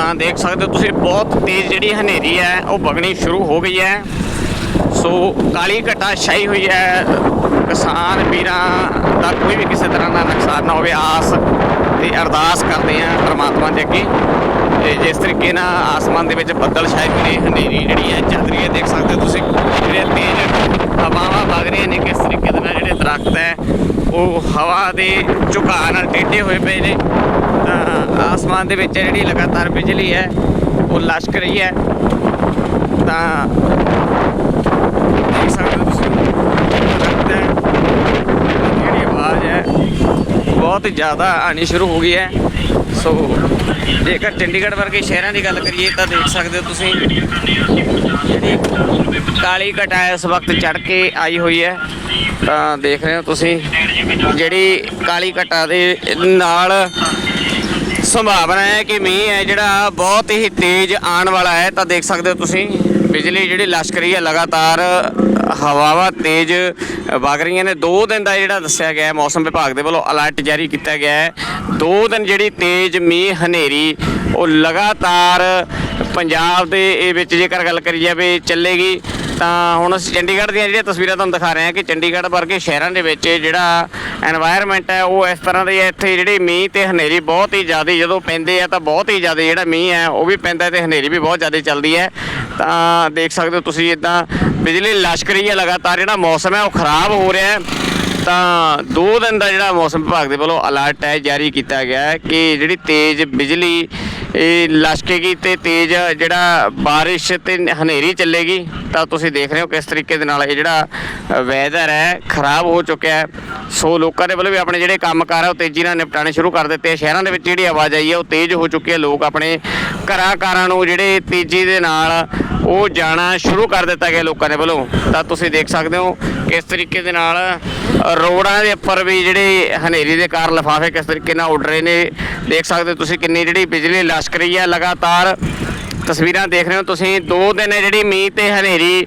ਤਾਂ ਦੇਖ ਸਕਦੇ ਹੋ ਤੁਸੀਂ ਬਹੁਤ ਤੇਜ਼ ਜਿਹੜੀ ਹਨੇਰੀ ਹੈ, ਉਹ ਵਗਣੀ ਸ਼ੁਰੂ ਹੋ ਗਈ ਹੈ। ਸੋ ਕਾਲੀ ਘਟਾ ਛਾਈ ਹੋਈ ਹੈ। ਕਿਸਾਨ ਵੀਰਾਂ ਦਾ ਕੋਈ ਵੀ ਕਿਸੇ ਤਰ੍ਹਾਂ ਦਾ ਨੁਕਸਾਨ ਨਾ ਹੋਵੇ, ਆਸ ਤੇ ਅਰਦਾਸ ਕਰਦੇ ਆ ਪ੍ਰਮਾਤਮਾ ਦੇ ਅੱਗੇ। ਤੇ ਜਿਸ ਤਰੀਕੇ ਨਾਲ ਆਸਮਾਨ ਦੇ ਵਿੱਚ ਬੱਦਲ ਛਾਏ ਹੋਏ ਨੇ, ਹਨੇਰੀ ਜਿਹੜੀ ਹੈ ਚੱਲ ਰਹੀ ਹੈ। ਦੇਖ ਸਕਦੇ ਹੋ ਤੁਸੀਂ ਜਿਹੜੇ ਤੇਜ਼ ਹਵਾਵਾਂ ਵਗ ਰਹੀਆਂ ਨੇ, ਕਿਸ ਤਰੀਕੇ ਦੇ ਨਾਲ ਜਿਹੜੇ ਦਰਖਤ ਹੈ, ਉਹ ਹਵਾ ਦੇ ਝੁਕਾਅ ਨਾਲ ਟੇਢੇ ਹੋਏ ਪਏ ਨੇ। ਆਸਮਾਨ ਦੇ ਵਿੱਚ ਜਿਹੜੀ ਲਗਾਤਾਰ ਬਿਜਲੀ ਹੈ, ਉਹ ਲਸ਼ਕ ਰਹੀ ਹੈ। ਤਾਂ ਦੇਖ ਸਕਦੇ ਹੋ ਤੁਸੀਂ ਦਰਖਤ ਹੈ ਜਿਹੜੀ ਆਵਾਜ਼ ਹੈ, ਬਹੁਤ ਜ਼ਿਆਦਾ ਆਣੀ ਸ਼ੁਰੂ ਹੋ ਗਈ ਹੈ। ਸੋ ਜੇਕਰ ਚੰਡੀਗੜ੍ਹ ਵਰਗੇ ਸ਼ਹਿਰਾਂ ਦੀ ਗੱਲ ਕਰੀਏ, ਤਾਂ ਦੇਖ ਸਕਦੇ ਹੋ ਤੁਸੀਂ, ਜਿਹੜੀ ਕਾਲੀ ਘਟਾ ਇਸ ਵਕਤ ਚੜ ਕੇ ਆਈ ਹੋਈ ਹੈ। ਤਾਂ ਦੇਖ ਰਹੇ ਹੋ ਤੁਸੀਂ, ਜਿਹੜੀ ਕਾਲੀ ਘਟਾ ਦੇ ਨਾਲ ਸੰਭਾਵਨਾ ਹੈ ਕਿ ਮੀਂਹ ਹੈ ਜਿਹੜਾ ਬਹੁਤ ਹੀ ਤੇਜ਼ ਆਉਣ ਵਾਲਾ ਹੈ। ਤਾਂ ਦੇਖ ਸਕਦੇ ਹੋ ਤੁਸੀਂ, ਬਿਜਲੀ ਜਿਹੜੀ ਲਸ਼ਕਰੀ ਹੈ, ਲਗਾਤਾਰ ਹਵਾਵਾਂ ਤੇਜ਼ ਵਗ ਰਹੀਆਂ ਨੇ। 2 ਦਿਨ ਦਾ ਜਿਹੜਾ ਦੱਸਿਆ ਗਿਆ ਹੈ, ਮੌਸਮ ਵਿਭਾਗ ਦੇ ਵੱਲੋਂ ਅਲਰਟ ਜਾਰੀ ਕੀਤਾ ਗਿਆ ਹੈ। 2 ਦਿਨ ਜਿਹੜੀ ਤੇਜ਼ ਮੀਂਹ ਹਨੇਰੀ, ਉਹ ਲਗਾਤਾਰ ਪੰਜਾਬ ਦੇ ਇਹ ਵਿੱਚ ਜੇਕਰ ਗੱਲ ਕਰੀ ਜਾਵੇ, ਚੱਲੇਗੀ। ਤਾਂ ਹੁਣ ਅਸੀਂ ਚੰਡੀਗੜ੍ਹ ਦੀਆਂ ਜਿਹੜੀਆਂ ਤਸਵੀਰਾਂ ਤੁਹਾਨੂੰ ਦਿਖਾ ਰਹੇ ਹਾਂ ਕਿ ਚੰਡੀਗੜ੍ਹ ਵਰਗੇ ਸ਼ਹਿਰਾਂ ਦੇ ਵਿੱਚ ਜਿਹੜਾ এনवायरमेंट ਹੈ, ਉਹ ਇਸ ਤਰ੍ਹਾਂ ਦਾ ਹੈ, ਇੱਥੇ ਜਿਹੜੀ ਮੀਂਹ ਤੇ ਹਨੇਰੀ ਬਹੁਤ ਹੀ ਜ਼ਿਆਦਾ, ਜਦੋਂ ਪੈਂਦੇ ਆ ਤਾਂ ਬਹੁਤ ਹੀ ਜ਼ਿਆਦਾ ਜਿਹੜਾ ਮੀਂਹ ਹੈ, ਉਹ ਵੀ ਪੈਂਦਾ ਤੇ ਹਨੇਰੀ ਵੀ ਬਹੁਤ ਜ਼ਿਆਦਾ ਚੱਲਦੀ ਹੈ। ਤਾਂ ਦੇਖ ਸਕਦੇ ਹੋ ਤੁਸੀਂ ਇਦਾਂ ਬਿਜਲੀ ਲਸ਼ਕ ਰਹੀ ਹੈ ਲਗਾਤਾਰ, ਜਿਹੜਾ ਮੌਸਮ ਹੈ ਉਹ ਖਰਾਬ ਹੋ ਰਿਹਾ ਹੈ। ਤਾਂ ਦੋ ਦਿਨ ਦਾ ਜਿਹੜਾ ਮੌਸਮ ਵਿਭਾਗ ਦੇ ਵੱਲੋਂ ਅਲਰਟ ਹੈ, ਜਾਰੀ ਕੀਤਾ ਗਿਆ ਹੈ ਕਿ ਜਿਹੜੀ ਤੇਜ਼ ਬਿਜਲੀ ਇਹ ਲਸ਼ਕੇਗੀ ਤੇ ਤੇਜ਼ ਜਿਹੜਾ ਬਾਰਿਸ਼ ਤੇ ਹਨੇਰੀ ਚੱਲੇਗੀ, ਤਾਂ ਤੁਸੀਂ ਦੇਖ ਰਹੇ ਹੋ ਕਿਸ ਤਰੀਕੇ ਦੇ ਨਾਲ ਇਹ ਜਿਹੜਾ ਵੈਦਰ ਹੈ, ਖਰਾਬ ਹੋ ਚੁੱਕਿਆ ਹੈ। ਸੋ ਲੋਕਾਂ ਦੇ ਵੱਲੋਂ ਵੀ ਆਪਣੇ ਜਿਹੜੇ ਕੰਮਕਾਰ ਆ ਉਹ ਤੇਜ਼ੀ ਨਾਲ ਨਿਪਟਾਣੇ ਸ਼ੁਰੂ ਕਰ ਦਿੱਤੇ ਸ਼ਹਿਰਾਂ ਦੇ ਵਿੱਚ ਜਿਹੜੀ ਆਵਾਜ਼ ਆਈ ਹੈ, ਉਹ ਤੇਜ਼ ਹੋ ਚੁੱਕੀ ਹੈ। ਲੋਕ ਆਪਣੇ ਘਰਾਂ ਕਾਰਾਂ ਨੂੰ ਜਿਹੜੇ ਤੇਜ਼ੀ ਦੇ ਨਾਲ ਉਹ ਜਾਣਾ ਸ਼ੁਰੂ ਕਰ ਦਿੱਤਾ ਗਿਆ ਲੋਕਾਂ ਦੇ ਵੱਲੋਂ। ਤਾਂ ਤੁਸੀਂ ਦੇਖ ਸਕਦੇ ਹੋ ਕਿਸ ਤਰੀਕੇ ਦੇ ਨਾਲ ਰੋਡਾਂ ਦੇ ਉੱਪਰ ਵੀ ਜਿਹੜੇ ਹਨੇਰੀ ਦੇ ਕਾਰਨ ਲਿਫਾਫੇ ਕਿਸ ਤਰੀਕੇ ਨਾਲ ਉੱਡ ਰਹੇ ਨੇ, ਦੇਖ ਸਕਦੇ ਹੋ ਤੁਸੀਂ ਕਿੰਨੀ ਜਿਹੜੀ ਬਿਜਲੀ ਲਸ਼ਕ ਰਹੀ ਹੈ ਲਗਾਤਾਰ। ਤਸਵੀਰਾਂ ਦੇਖ ਰਹੇ ਹੋ ਤੁਸੀਂ, ਦੋ ਦਿਨ ਜਿਹੜੀ ਮੀਂਹ ਤੇ ਹਨੇਰੀ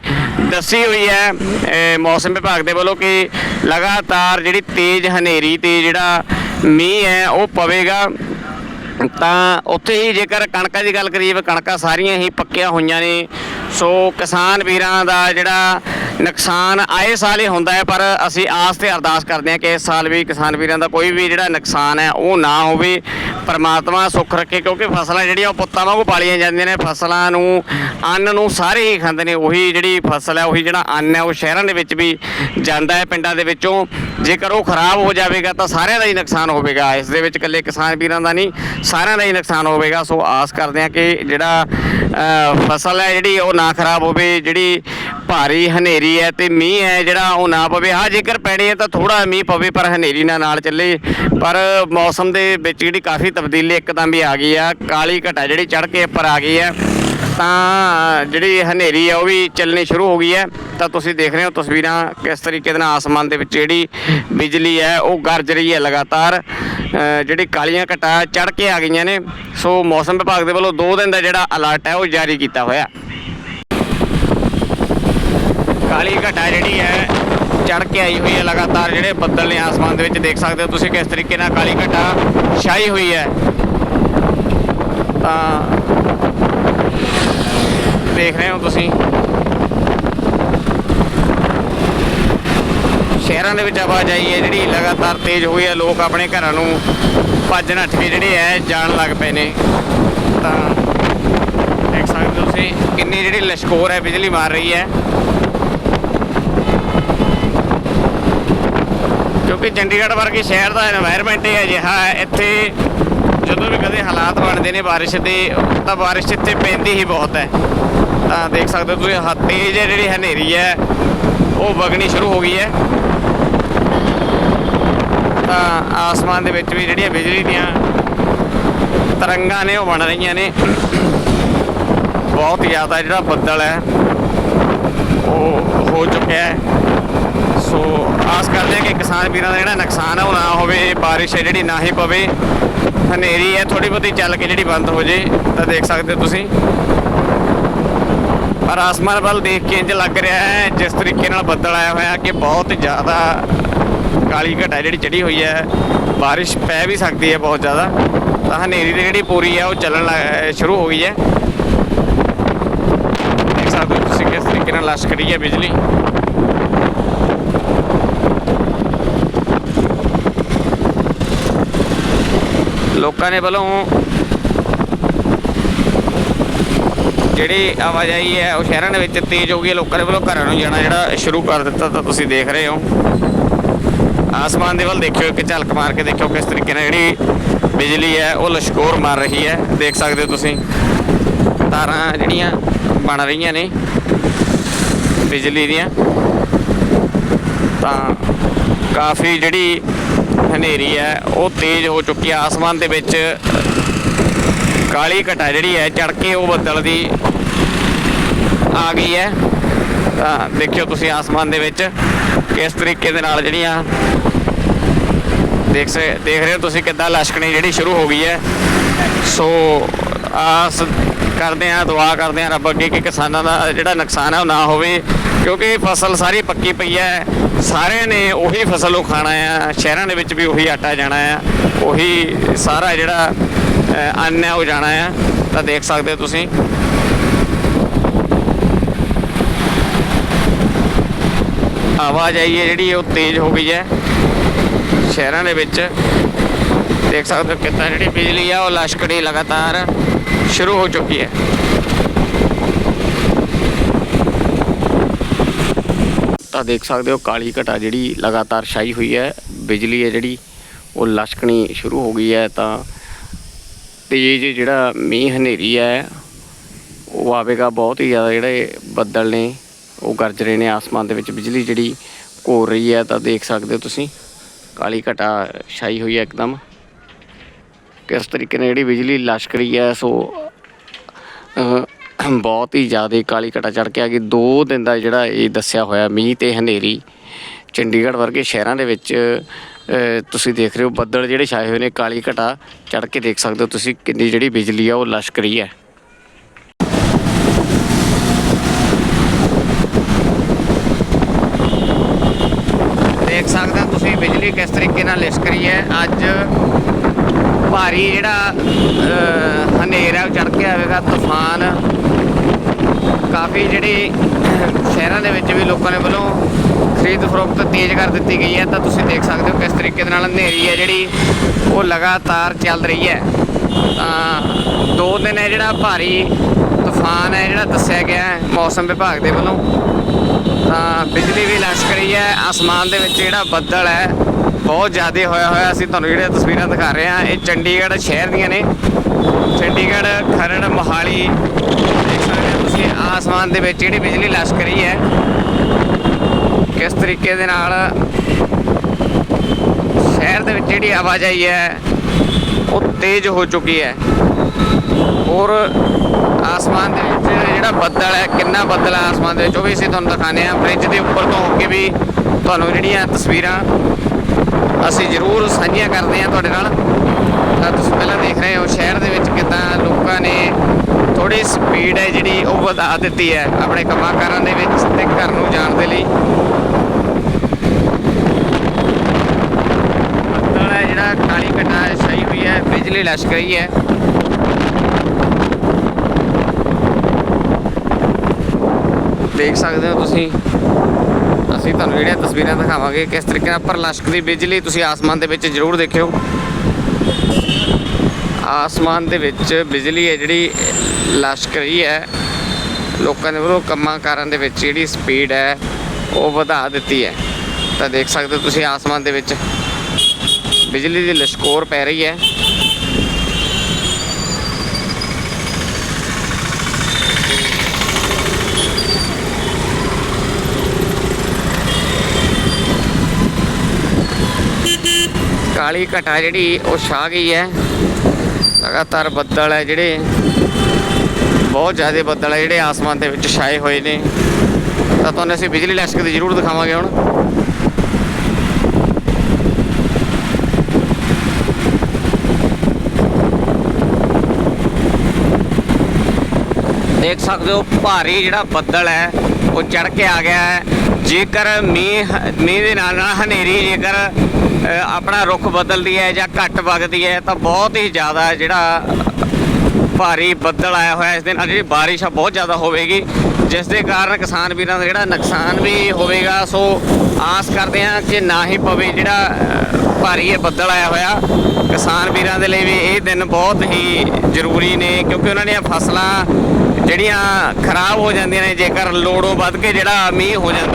ਦੱਸੀ ਹੋਈ ਹੈ ਮੌਸਮ ਵਿਭਾਗ ਦੇ ਵੱਲੋਂ ਕਿ ਲਗਾਤਾਰ ਜਿਹੜੀ ਤੇਜ਼ ਹਨੇਰੀ ਤੇ ਜਿਹੜਾ ਮੀਂਹ ਹੈ, ਉਹ ਪਵੇਗਾ। ਤਾਂ ਉੱਥੇ ਹੀ ਜੇਕਰ ਕਣਕਾਂ ਦੀ ਗੱਲ ਕਰੀਏ ਤਾਂ ਕਣਕਾਂ ਸਾਰੀਆਂ ਹੀ ਪੱਕੀਆਂ ਹੋਈਆਂ ਨੇ। ਸੋ ਕਿਸਾਨ ਵੀਰਾਂ ਦਾ ਜਿਹੜਾ ਨੁਕਸਾਨ ਆਏ ਸਾਲ ਹੀ ਹੁੰਦਾ ਹੈ, ਪਰ ਅਸੀਂ ਆਸ ਤੇ ਅਰਦਾਸ ਕਰਦੇ ਹਾਂ ਕਿ ਇਸ ਸਾਲ ਵੀ ਕਿਸਾਨ ਵੀਰਾਂ ਦਾ ਕੋਈ ਵੀ ਜਿਹੜਾ ਨੁਕਸਾਨ ਹੈ, ਉਹ ਨਾ ਹੋਵੇ, ਪਰਮਾਤਮਾ ਸੁੱਖ ਰੱਖੇ, ਕਿਉਂਕਿ ਫਸਲਾਂ ਜਿਹੜੀਆਂ ਉਹ ਪੁੱਤਾਂ ਵਾਂਗੂ ਪਾਲੀਆਂ ਜਾਂਦੀਆਂ ਨੇ, ਫਸਲਾਂ ਨੂੰ, ਅੰਨ ਨੂੰ ਸਾਰੇ ਹੀ ਖਾਂਦੇ ਨੇ, ਉਹੀ ਜਿਹੜੀ ਫਸਲ ਹੈ, ਉਹੀ ਜਿਹੜਾ ਅੰਨ ਹੈ, ਉਹ ਸ਼ਹਿਰਾਂ ਦੇ ਵਿੱਚ ਵੀ ਜਾਂਦਾ ਹੈ, ਪਿੰਡਾਂ ਦੇ ਵਿੱਚੋਂ। ਜੇਕਰ ਉਹ ਖਰਾਬ ਹੋ ਜਾਵੇਗਾ, ਤਾਂ ਸਾਰਿਆਂ ਦਾ ਹੀ ਨੁਕਸਾਨ ਹੋਵੇਗਾ। ਇਸ ਦੇ ਵਿੱਚ ਇਕੱਲੇ ਕਿਸਾਨ ਵੀਰਾਂ ਦਾ ਨਹੀਂ, ਸਾਰਿਆਂ ਦਾ ਹੀ ਨੁਕਸਾਨ ਹੋਵੇਗਾ। ਸੋ ਆਸ ਕਰਦੇ ਹਾਂ ਕਿ ਜਿਹੜਾ ਫਸਲ ਹੈ, ਜਿਹੜੀ ਉਹ ਨਾ ਖਰਾਬ ਹੋਵੇ, ਜਿਹੜੀ ਭਾਰੀ ਹਨੇਰੀ ਹੈ ਤੇ ਮੀਂਹ ਹੈ ਜਿਹੜਾ ਉਹ ਨਾ ਪਵੇ। ਹਾਂ ਜੇਕਰ ਪੈਣੀ ਹੈ ਤਾਂ ਥੋੜਾ ਮੀਂਹ ਪਵੇ, ਪਰ ਹਨੇਰੀ ਨਾ ਨਾਲ ਚੱਲੇ। ਪਰ ਮੌਸਮ ਦੇ ਵਿੱਚ ਜਿਹੜੀ ਕਾਫੀ ਤਬਦੀਲੀ ਇੱਕਦਮ ਵੀ ਆ ਗਈ ਆ। ਕਾਲੀ ਘਟਾ ਜਿਹੜੀ ਚੜ ਕੇ ਉੱਪਰ ਆ ਗਈ ਹੈ ਤਾਂ ਜਿਹੜੀ ਹਨੇਰੀ ਹੈ ਉਹ ਵੀ ਚੱਲਣੀ ਸ਼ੁਰੂ ਹੋ ਗਈ ਹੈ। ਤਾਂ ਤੁਸੀਂ ਦੇਖ ਰਹੇ ਹੋ ਤਸਵੀਰਾਂ ਕਿਸ ਤਰੀਕੇ ਦੇ ਨਾਲ ਆਸਮਾਨ ਦੇ ਵਿੱਚ ਜਿਹੜੀ ਬਿਜਲੀ ਹੈ, ਉਹ ਗਰਜ ਰਹੀ ਹੈ ਲਗਾਤਾਰ। ਜਿਹੜੀ ਕਾਲੀਆਂ ਘਟਾ ਚੜ ਕੇ ਆ ਗਈਆਂ ਨੇ। ਸੋ ਮੌਸਮ ਵਿਭਾਗ ਦੇ ਵੱਲੋਂ 2 ਦਿਨ ਦਾ ਜਿਹੜਾ ਅਲਰਟ ਹੈ, ਉਹ ਜਾਰੀ ਕੀਤਾ ਹੋਇਆ। ਕਾਲੀ ਘਟਾ ਜਿਹੜੀ ਹੈ ਚੜ ਕੇ ਆਈ ਹੋਈ ਹੈ ਲਗਾਤਾਰ ਜਿਹੜੇ ਬੱਦਲ ਨੇ ਆਸਮਾਨ ਦੇ ਵਿੱਚ, ਦੇਖ ਸਕਦੇ ਹੋ ਤੁਸੀਂ ਕਿਸ ਤਰੀਕੇ ਨਾਲ ਕਾਲੀ ਘਟਾ ਛਾਈ ਹੋਈ ਹੈ। ਤਾਂ ਦੇਖ ਰਹੇ ਹੋ ਤੁਸੀਂ। ਸ਼ਹਿਰਾਂ ਦੇ ਵਿੱਚ ਆਵਾਜਾਈ ਹੈ, ਜਿਹੜੀ ਲਗਾਤਾਰ ਤੇਜ਼ ਹੋਈ ਹੈ, ਲੋਕ ਆਪਣੇ ਘਰਾਂ ਨੂੰ ਭੱਜ ਨੱਠ ਕੇ ਜਿਹੜੇ ਹੈ, ਜਾਣ ਲੱਗ ਪਏ ਨੇ। ਤਾਂ ਦੇਖ ਸਕਦੇ ਹੋ ਤੁਸੀਂ, ਕਿੰਨੀ ਜਿਹੜੀ ਲਸ਼ਕੋਰ ਹੈ, ਬਿਜਲੀ ਮਾਰ ਰਹੀ ਹੈ। ਕਿਉਂਕਿ ਚੰਡੀਗੜ੍ਹ ਵਰਗੇ ਸ਼ਹਿਰ ਦਾ এনवायरमेंट ਹੀ ਅਜਿਹਾ ਹੈ। ਇੱਥੇ ਜਦੋਂ ਵੀ ਕਦੇ ਹਾਲਾਤ ਬਣਦੇ ਨੇ بارش ਦੇ, ਤਾਂ بارش ਇੱਥੇ ਪੈਂਦੀ ਹੀ ਬਹੁਤ ਹੈ। ਤਾਂ ਦੇਖ ਸਕਦੇ ਹੋ ਤੁਸੀਂ ਤੇਜ਼ ਹੈ ਜਿਹੜੀ ਹਨੇਰੀ ਹੈ, ਉਹ ਵਗਣੀ ਸ਼ੁਰੂ ਹੋ ਗਈ ਹੈ। ਤਾਂ ਆਸਮਾਨ ਦੇ ਵਿੱਚ ਵੀ ਜਿਹੜੀਆਂ ਬਿਜਲੀ ਦੀਆਂ ਤਰੰਗਾਂ ਨੇ, ਉਹ ਬਣ ਰਹੀਆਂ ਨੇ। ਬਹੁਤ ਜ਼ਿਆਦਾ ਜਿਹੜਾ ਬੱਦਲ ਹੈ, ਉਹ ਹੋ ਚੁੱਕਿਆ ਹੈ। ਸੋ ਆਸ ਕਰਦੇ ਹਾਂ ਕਿ ਕਿਸਾਨ ਵੀਰਾਂ ਦਾ ਜਿਹੜਾ ਨੁਕਸਾਨ ਹੈ ਉਹ ਨਾ ਹੋਵੇ ਬਾਰਿਸ਼ ਹੈ ਜਿਹੜੀ, ਨਾ ਹੀ ਪਵੇ। ਹਨੇਰੀ ਹੈ ਥੋੜੀ ਬਹੁਤੀ ਚੱਲ ਕੇ ਜਿਹੜੀ ਬੰਦ ਹੋ ਜੇ, ਤਾਂ ਦੇਖ ਸਕਦੇ ਹੋ ਤੁਸੀਂ। ਪਰ ਆਸਮਾਨ ਵੱਲ ਦੇਖ ਕੇ ਇੰਜ ਲੱਗ ਰਿਹਾ ਹੈ, ਜਿਸ ਤਰੀਕੇ ਨਾਲ ਬੱਦਲ ਆਇਆ ਹੋਇਆ ਕਿ ਬਹੁਤ ਜ਼ਿਆਦਾ ਕਾਲੀ ਘਟਾ ਜਿਹੜੀ ਚੜੀ ਹੋਈ ਹੈ। ਬਾਰਿਸ਼ ਪੈ ਵੀ ਸਕਦੀ ਹੈ ਬਹੁਤ ਜ਼ਿਆਦਾ। ਤਾਂ ਹਨੇਰੀ ਦੀ ਜਿਹੜੀ ਪੂਰੀ ਹੈ, ਉਹ ਚੱਲਣ ਲੱਗ- ਸ਼ੁਰੂ ਹੋ ਗਈ ਹੈ। ਦੇਖ ਸਕਦੇ ਹੋ ਤੁਸੀਂ ਕਿਸ ਤਰੀਕੇ ਨਾਲ ਲਸ਼ਕਰੀ ਹੈ ਬਿਜਲੀ। ਲੋਕਾਂ ਨੇ ਵੱਲੋਂ ਜਿਹੜੀ ਆਵਾਜਾਈ ਹੈ, ਉਹ ਸ਼ਹਿਰਾਂ ਦੇ ਵਿੱਚ ਤੇਜ਼ ਹੋ ਗਈ ਹੈ। ਲੋਕਾਂ ਦੇ ਵੱਲੋਂ ਘਰਾਂ ਨੂੰ ਜਾਣਾ ਜਿਹੜਾ ਸ਼ੁਰੂ ਕਰ ਦਿੱਤਾ, ਤਾਂ ਤੁਸੀਂ ਦੇਖ ਰਹੇ ਹੋ। ਆਸਮਾਨ ਦੇ ਵੱਲ ਦੇਖਿਓ, ਇੱਕ ਝਲਕ ਮਾਰ ਕੇ ਦੇਖਿਓ ਕਿਸ ਤਰੀਕੇ ਨਾਲ ਜਿਹੜੀ ਬਿਜਲੀ ਹੈ, ਉਹ ਲਸ਼ਕੋਰ ਮਾਰ ਰਹੀ ਹੈ। ਦੇਖ ਸਕਦੇ ਹੋ ਤੁਸੀਂ, ਤਾਰਾਂ ਜਿਹੜੀਆਂ ਬਣ ਰਹੀਆਂ ਨੇ ਬਿਜਲੀ ਦੀਆਂ। ਤਾਂ ਕਾਫੀ ਜਿਹੜੀ ਹਨੇਰੀ ਹੈ, ਉਹ ਤੇਜ਼ ਹੋ ਚੁੱਕੀ ਹੈ। ਆਸਮਾਨ ਦੇ ਵਿੱਚ ਕਾਲੀ ਘਟਾ ਜਿਹੜੀ ਹੈ ਚੜ ਕੇ ਉਹ ਬੱਦਲ ਦੀ ਆ ਗਈ ਹੈ। ਤਾਂ ਦੇਖਿਓ ਤੁਸੀਂ ਆਸਮਾਨ ਦੇ ਵਿੱਚ ਕਿਸ ਤਰੀਕੇ ਦੇ ਨਾਲ ਜਿਹੜੀਆਂ ਦੇਖ ਸੇ, ਦੇਖ ਰਹੇ ਹੋ ਤੁਸੀਂ ਕਿੱਦਾਂ ਲਸ਼ਕਣੀ ਜਿਹੜੀ ਸ਼ੁਰੂ ਹੋ ਗਈ ਹੈ। ਸੋ ਆਸ ਕਰਦੇ ਆ ਦੁਆ ਕਰਦੇ ਆ ਰੱਬ ਅੱਗੇ ਕਿ ਕਿਸਾਨਾਂ ਦਾ ਜਿਹੜਾ ਨੁਕਸਾਨ ਹੈ ਉਹ ਨਾ ਹੋਵੇ, ਕਿਉਂਕਿ ਫਸਲ ਸਾਰੀ ਪੱਕੀ ਪਈ ਹੈ। ਸਾਰਿਆਂ ਨੇ ਉਹੀ ਫਸਲ ਉਹ ਖਾਣਾ ਆ, ਸ਼ਹਿਰਾਂ ਦੇ ਵਿੱਚ ਵੀ ਉਹੀ ਆਟਾ ਜਾਣਾ ਆ, ਉਹੀ ਸਾਰਾ ਜਿਹੜਾ ਅੰਨ ਹੈ ਉਹ ਜਾਣਾ ਆ, ਤਾਂ ਦੇਖ ਸਕਦੇ ਹੋ ਤੁਸੀਂ। ਆਵਾਜਾਈ ਹੈ ਜਿਹੜੀ, ਉਹ ਤੇਜ਼ ਹੋ ਗਈ ਹੈ। ਸ਼ਹਿਰਾਂ ਦੇ ਵਿੱਚ ਦੇਖ ਸਕਦੇ ਹੋ ਕਿੱਦਾਂ ਜਿਹੜੀ ਬਿਜਲੀ ਆ, ਉਹ ਲਸ਼ਕੜੀ ਲਗਾਤਾਰ ਸ਼ੁਰੂ ਹੋ ਚੁੱਕੀ ਹੈ। ਤਾਂ ਦੇਖ ਸਕਦੇ ਹੋ ਕਾਲੀ ਘਟਾ ਜਿਹੜੀ ਲਗਾਤਾਰ ਛਾਈ ਹੋਈ ਹੈ। ਬਿਜਲੀ ਹੈ ਜਿਹੜੀ, ਉਹ ਲਸ਼ਕਣੀ ਸ਼ੁਰੂ ਹੋ ਗਈ ਹੈ ਤਾਂ ਤੇਜ਼ ਜਿਹੜਾ ਮੀਂਹ ਹਨੇਰੀ ਹੈ, ਉਹ ਆਵੇਗਾ ਬਹੁਤ ਹੀ ਜ਼ਿਆਦਾ ਜਿਹੜੇ ਬੱਦਲ ਨੇ, ਉਹ ਗਰਜ ਰਹੇ ਨੇ ਆਸਮਾਨ ਦੇ ਵਿੱਚ। ਬਿਜਲੀ ਜਿਹੜੀ ਘੋਰ ਰਹੀ ਹੈ ਤਾਂ ਦੇਖ ਸਕਦੇ ਹੋ ਤੁਸੀਂ, ਕਾਲੀ ਘਟਾ ਛਾਈ ਹੋਈ ਹੈ ਇੱਕਦਮ। ਕਿਸ ਤਰੀਕੇ ਨਾਲ ਜਿਹੜੀ ਬਿਜਲੀ ਲਸ਼ਕ ਰਹੀ ਹੈ, ਸੋ ਬਹੁਤ ਹੀ ਜ਼ਿਆਦਾ ਕਾਲੀ ਘਟਾ ਚੜ ਕੇ ਆ ਗਈ। 2 ਦਿਨ ਦਾ ਜਿਹੜਾ ਇਹ ਦੱਸਿਆ ਹੋਇਆ ਮੀਂਹ ਤੇ ਹਨੇਰੀ ਚੰਡੀਗੜ੍ਹ ਵਰਗੇ ਸ਼ਹਿਰਾਂ ਦੇ ਵਿੱਚ ਤੁਸੀਂ ਦੇਖ ਰਹੇ ਹੋ ਬੱਦਲ ਜਿਹੜੇ ਛਾਏ ਹੋਏ ਨੇ, ਕਾਲੀ ਘਟਾ ਚੜ ਕੇ ਦੇਖ ਸਕਦੇ ਹੋ ਤੁਸੀਂ ਕਿੰਨੀ ਜਿਹੜੀ ਬਿਜਲੀ ਆ ਉਹ ਲਸ਼ਕ ਰਹੀ ਹੈ। ਦੇਖ ਸਕਦੇ ਹੋ ਤੁਸੀਂ ਬਿਜਲੀ ਕਿਸ ਤਰੀਕੇ ਨਾਲ ਲਿਸ਼ਕ ਰਹੀ ਹੈ। ਅੱਜ ਭਾਰੀ ਜਿਹੜਾ ਹਨੇਰਾ ਉਹ ਚੜ ਕੇ ਆਵੇਗਾ, ਤੂਫਾਨ। ਕਾਫੀ ਜਿਹੜੇ ਸ਼ਹਿਰਾਂ ਦੇ ਵਿੱਚ ਵੀ ਲੋਕਾਂ ਨੇ ਵੱਲੋਂ ਖਰੀਦ ਫਰੋਖਤ ਤੇਜ਼ ਕਰ ਦਿੱਤੀ ਗਈ ਹੈ। ਤਾਂ ਤੁਸੀਂ ਦੇਖ ਸਕਦੇ ਹੋ ਕਿਸ ਤਰੀਕੇ ਦੇ ਨਾਲ ਹਨੇਰੀ ਹੈ ਜਿਹੜੀ, ਉਹ ਲਗਾਤਾਰ ਚੱਲ ਰਹੀ ਹੈ। ਤਾਂ ਦੋ ਦਿਨ ਹੈ ਜਿਹੜਾ ਭਾਰੀ ਤੂਫਾਨ ਹੈ ਜਿਹੜਾ ਦੱਸਿਆ ਗਿਆ ਹੈ ਮੌਸਮ ਵਿਭਾਗ ਦੇ ਵੱਲੋਂ। ਤਾਂ ਬਿਜਲੀ ਵੀ ਲਸ਼ਕ ਰਹੀ ਹੈ ਆਸਮਾਨ ਦੇ ਵਿੱਚ ਜਿਹੜਾ ਬੱਦਲ ਹੈ ਬਹੁਤ ਜ਼ਿਆਦਾ ਹੋਇਆ ਹੋਇਆ ਅਸੀਂ ਤੁਹਾਨੂੰ ਜਿਹੜੀਆਂ ਤਸਵੀਰਾਂ ਦਿਖਾ ਰਹੇ ਹਾਂ, ਇਹ ਚੰਡੀਗੜ੍ਹ ਸ਼ਹਿਰ ਦੀਆਂ ਨੇ। ਚੰਡੀਗੜ੍ਹ, ਖਰੜ, ਮੋਹਾਲੀ, ਦੇਖ ਸਕਦੇ ਹੋ ਤੁਸੀਂ, ਆਸਮਾਨ ਦੇ ਵਿੱਚ ਜਿਹੜੀ ਬਿਜਲੀ ਲਸ਼ਕ ਰਹੀ ਹੈ। ਕਿਸ ਤਰੀਕੇ ਦੇ ਨਾਲ ਸ਼ਹਿਰ ਦੇ ਵਿੱਚ ਜਿਹੜੀ ਆਵਾਜਾਈ ਹੈ, ਉਹ ਤੇਜ਼ ਹੋ ਚੁੱਕੀ ਹੈ। ਔਰ ਆਸਮਾਨ ਦੇ ਵਿੱਚ ਜਿਹੜਾ ਬੱਦਲ ਹੈ, ਕਿੰਨਾ ਬੱਦਲ ਹੈ ਆਸਮਾਨ ਦੇ ਵਿੱਚ, ਉਹ ਵੀ ਅਸੀਂ ਤੁਹਾਨੂੰ ਦਿਖਾਣੇ ਆ ਬ੍ਰਿਜ ਦੇ ਉੱਪਰ ਤੋਂ ਹੋ ਕੇ ਵੀ ਤੁਹਾਨੂੰ ਜਿਹੜੀਆਂ ਤਸਵੀਰਾਂ ਅਸੀਂ ਜ਼ਰੂਰ ਸਾਂਝੀਆਂ ਕਰਦੇ ਹਾਂ ਤੁਹਾਡੇ ਨਾਲ। ਤਾਂ ਤੁਸੀਂ ਪਹਿਲਾਂ ਦੇਖ ਰਹੇ ਹੋ ਸ਼ਹਿਰ ਦੇ ਵਿੱਚ ਕਿਦਾਂ ਲੋਕਾਂ ਨੇ ਥੋੜੀ ਸਪੀਡ ਹੈ ਜਿਹੜੀ ਉਹ ਵਧਾ ਦਿੱਤੀ ਹੈ ਆਪਣੇ ਕੰਮਾਂ ਕਾਰਾਂ ਦੇ ਵਿੱਚ ਤੇ ਘਰ ਨੂੰ ਜਾਣ ਦੇ ਲਈ। ਬੱਦਲ ਹੈ ਜਿਹੜਾ ਕਾਲੀ ਘਟਾ ਛਾਈ ਹੋਈ ਹੈ, ਬਿਜਲੀ ਲਸ਼ਕ ਰਹੀ ਹੈ। ਦੇਖ ਸਕਦੇ ਹੋ ਤੁਸੀਂ ਅਸੀਂ ਤੁਹਾਨੂੰ ਜਿਹੜੀਆਂ ਤਸਵੀਰਾਂ ਦਿਖਾਵਾਂਗੇ, ਕਿਸ ਤਰੀਕੇ ਨਾਲ ਪਰ ਲਸ਼ਕਦੀ ਬਿਜਲੀ ਤੁਸੀਂ ਆਸਮਾਨ ਦੇ ਵਿੱਚ ਜ਼ਰੂਰ ਦੇਖਿਓ। ਆਸਮਾਨ ਦੇ ਵਿੱਚ ਬਿਜਲੀ ਹੈ ਜਿਹੜੀ ਲਸ਼ਕ ਰਹੀ ਹੈ। ਲੋਕਾਂ ਦੇ ਵੱਲੋਂ ਕੰਮਾਂ ਕਾਰਾਂ ਦੇ ਵਿੱਚ ਜਿਹੜੀ ਸਪੀਡ ਹੈ, ਉਹ ਵਧਾ ਦਿੱਤੀ ਹੈ। ਤਾਂ ਦੇਖ ਸਕਦੇ ਹੋ ਤੁਸੀਂ ਆਸਮਾਨ ਦੇ ਵਿੱਚ ਬਿਜਲੀ ਦੀ ਲਸ਼ਕੋਰ ਪੈ ਰਹੀ ਹੈ। ਕਾਲੀ ਘਟਾ ਜਿਹੜੀ ਉਹ ਛਾ ਗਈ ਹੈ। ਲਗਾਤਾਰ ਬੱਦਲ ਹੈ ਜਿਹੜੇ। ਬਹੁਤ ਜ਼ਿਆਦਾ ਬੱਦਲ ਹੈ ਜਿਹੜੇ ਆਸਮਾਨ ਦੇ ਵਿੱਚ ਛਾਏ ਹੋਏ ਨੇ। ਤਾਂ ਤੁਹਾਨੂੰ ਅਸੀਂ ਬਿਜਲੀ ਲਸ਼ਕਦੀ ਜ਼ਰੂਰ ਦਿਖਾਵਾਂਗੇ ਹੁਣ। ਦੇਖ ਸਕਦੇ ਹੋ, ਭਾਰੀ ਜਿਹੜਾ ਬੱਦਲ ਹੈ, ਉਹ ਚੜ ਕੇ ਆ ਗਿਆ ਹੈ। ਜੇਕਰ ਮੀਂਹ ਮੀਂਹ ਦੇ ਨਾਲ ਨਾਲ ਹਨੇਰੀ, ਜੇਕਰ ਆਪਣਾ ਰੁਖ ਬਦਲਦੀ ਹੈ ਜਾਂ ਘੱਟ ਵਗਦੀ ਹੈ ਤਾਂ ਬਹੁਤ ਹੀ ਜ਼ਿਆਦਾ ਜਿਹੜਾ ਭਾਰੀ ਬੱਦਲ ਆਇਆ ਹੋਇਆ ਇਸ ਦੇ ਨਾਲ ਜਿਹੜੀ ਬਾਰਿਸ਼ ਆ, ਬਹੁਤ ਜ਼ਿਆਦਾ ਹੋਵੇਗੀ, ਜਿਸ ਦੇ ਕਾਰਨ ਕਿਸਾਨ ਵੀਰਾਂ ਦਾ ਜਿਹੜਾ ਨੁਕਸਾਨ ਵੀ ਹੋਵੇਗਾ। ਸੋ ਆਸ ਕਰਦੇ ਹਾਂ ਕਿ ਨਾ ਹੀ ਪਵੇ ਜਿਹੜਾ ਭਾਰੀ ਇਹ ਬੱਦਲ ਆਇਆ ਹੋਇਆ। ਕਿਸਾਨ ਵੀਰਾਂ ਦੇ ਲਈ ਵੀ ਇਹ ਦਿਨ ਬਹੁਤ ਹੀ ਜ਼ਰੂਰੀ ਨੇ, ਕਿਉਂਕਿ ਉਹਨਾਂ ਦੀਆਂ ਫਸਲਾਂ ਜਿਹੜੀਆਂ ਖਰਾਬ ਹੋ ਜਾਂਦੀਆਂ ਨੇ, ਜੇਕਰ ਲੋੜੋਂ ਵੱਧ ਕੇ ਜਿਹੜਾ ਮੀਂਹ ਹੋ ਜਾਂਦਾ